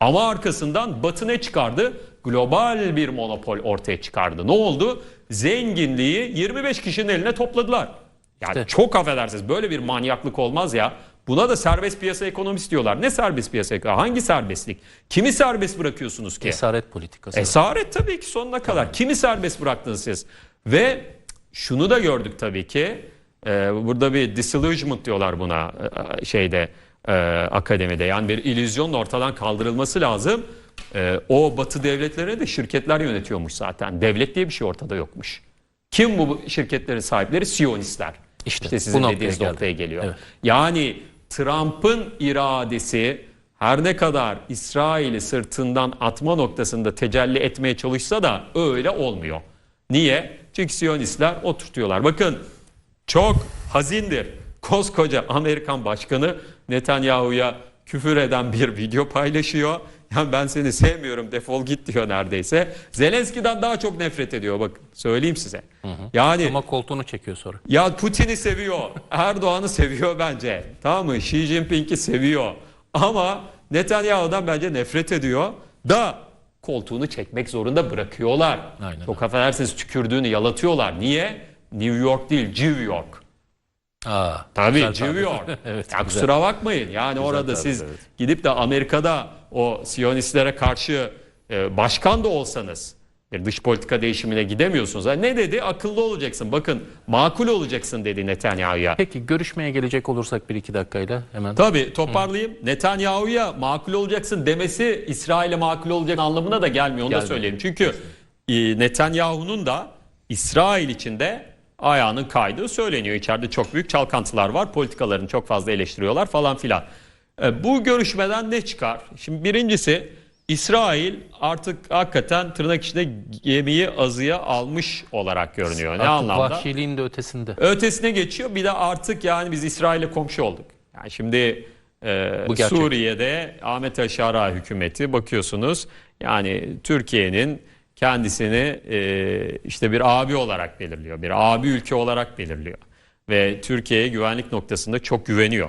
Ama arkasından Batı ne çıkardı? Global bir monopol ortaya çıkardı. Ne oldu? Zenginliği 25 kişinin eline topladılar. Yani İşte. çok affedersiniz böyle bir manyaklık olmaz ya. Buna da serbest piyasa ekonomisi diyorlar. Ne serbest piyasa ekonomisi? Hangi serbestlik? Kimi serbest bırakıyorsunuz ki? Esaret politikası. Esaret tabii ki sonuna kadar. Kimi serbest bıraktınız siz? Ve şunu da gördük tabii ki. e, burada bir disillusionment diyorlar buna e, şeyde e, akademide. Yani bir illüzyonun ortadan kaldırılması lazım. E, o batı devletlerine de şirketler yönetiyormuş zaten. Devlet diye bir şey ortada yokmuş. Kim bu şirketlerin sahipleri? Siyonistler. İşte İşte, sizin bu noktaya dediğiniz geldi. noktaya geliyor. Evet. Yani Trump'ın iradesi her ne kadar İsrail'i sırtından atma noktasında tecelli etmeye çalışsa da öyle olmuyor. Niye? Çünkü Siyonistler oturtuyorlar. Bakın çok hazindir. Koskoca Amerikan başkanı Netanyahu'ya küfür eden bir video paylaşıyor. Yani ben seni sevmiyorum defol git diyor neredeyse. Zelenski'den daha çok nefret ediyor bakın söyleyeyim size. Yani Ama koltuğunu çekiyor sonra. ya Putin'i seviyor, Erdoğan'ı seviyor bence. Tamam mı? Xi Jinping'i seviyor. Ama Netanyahu'dan bence nefret ediyor. Da koltuğunu çekmek zorunda bırakıyorlar. Aynen Çok affedersiniz tükürdüğünü yalatıyorlar. Niye? New York değil, New York. Aa, Tabii güzel New. York. evet, ya güzel. kusura bakmayın. Yani orada tabir, siz evet. gidip de Amerika'da o Siyonistlere karşı e, başkan da olsanız bir dış politika değişimine gidemiyorsunuz. Ha, ne dedi? Akıllı olacaksın. Bakın makul olacaksın dedi Netanyahu'ya. Peki görüşmeye gelecek olursak bir iki dakikayla hemen. Tabii toparlayayım. Netanyahu'ya makul olacaksın demesi İsrail'e makul olacak anlamına da gelmiyor. Onu da Gelmiyor. söyleyeyim. Çünkü e, Netanyahu'nun da İsrail içinde ayağının kaydığı söyleniyor. İçeride çok büyük çalkantılar var. Politikalarını çok fazla eleştiriyorlar falan filan. E, Bu görüşmeden ne çıkar? Şimdi birincisi İsrail artık hakikaten tırnak içinde gemiyi azıya almış olarak görünüyor. Ne Artık anlamda? Vahşiliğin de ötesinde. Ötesine geçiyor. Bir de artık yani biz İsrail'le komşu olduk. Yani şimdi e, Bu gerçek. Suriye'de Ahmet Aşara hükümeti bakıyorsunuz. Yani Türkiye'nin kendisini e, işte bir abi olarak belirliyor. Bir abi ülke olarak belirliyor. Ve Türkiye'ye güvenlik noktasında çok güveniyor.